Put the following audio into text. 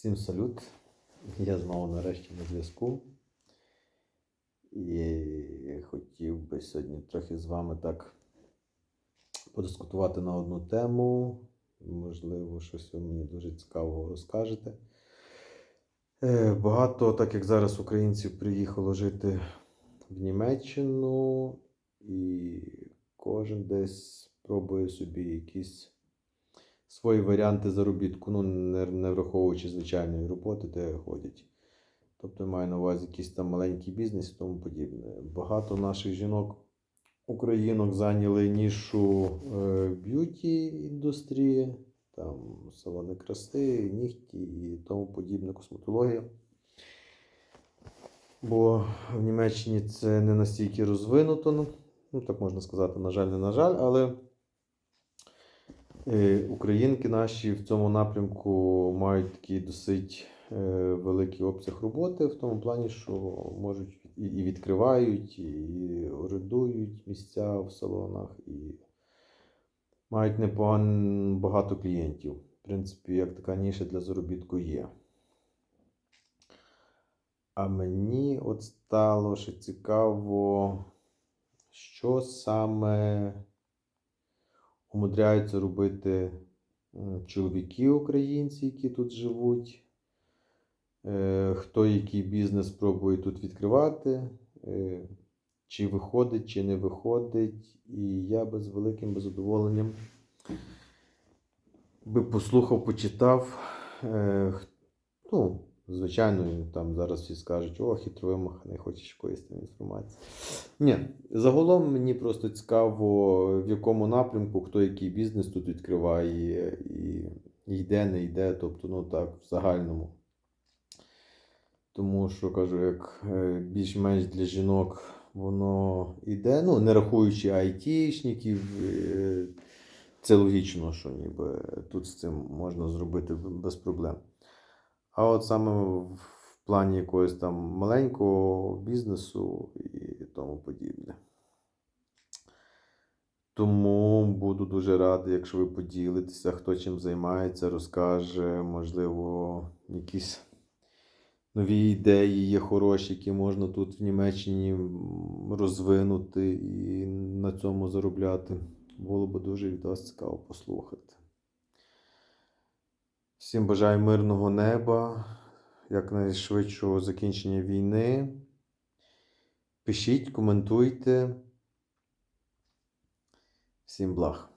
Всім салют. Я знову нарешті на зв'язку. І хотів би сьогодні трохи з вами так подискутувати на одну тему. Можливо, щось ви мені дуже цікавого розкажете. Е, Багато, так як зараз українців приїхало жити в Німеччину, і кожен десь пробує собі якісь свої варіанти заробітку, ну, не, не враховуючи звичайної роботи, де ходять. Тобто маю на увазі якийсь там маленький бізнес і тому подібне. Багато наших жінок, українок зайняли нішу е, б'юті індустрії, там салони краси, нігті і тому подібне, косметологія. Бо в Німеччині це не настільки розвинуто, ну, ну так можна сказати, на жаль, не на жаль, але українки наші в цьому напрямку мають такий досить е, великий обсяг роботи, в тому плані, що можуть і відкривають, і орендують місця в салонах, і мають непогано багато клієнтів. В принципі, як така ніша для заробітку є. А мені от стало ще цікаво, що саме умудряються робити чоловіки українці, які тут живуть, е, хто який бізнес пробує тут відкривати, е, чи виходить, чи не виходить. І я би з великим задоволенням би послухав, почитав. е, Ну, звичайно, там зараз всі скажуть, о, хитровимаха, не хочеш якоїсь там інформації. Ні, загалом мені просто цікаво, в якому напрямку, хто який бізнес тут відкриває, і йде, не йде, тобто, ну так, в загальному. Тому що кажу, як е, більш-менш для жінок воно йде, ну, не рахуючи айтішників, е, це логічно, що ніби тут з цим можна зробити без проблем. А от саме в плані якогось там маленького бізнесу і тому подібне. Тому буду дуже радий, якщо ви поділитеся, хто чим займається, розкаже, можливо, якісь нові ідеї є хороші, які можна тут в Німеччині розвинути і на цьому заробляти. Було б дуже від вас цікаво послухати. Всім бажаю мирного неба, якнайшвидшого закінчення війни. Пишіть, коментуйте. Всім благ.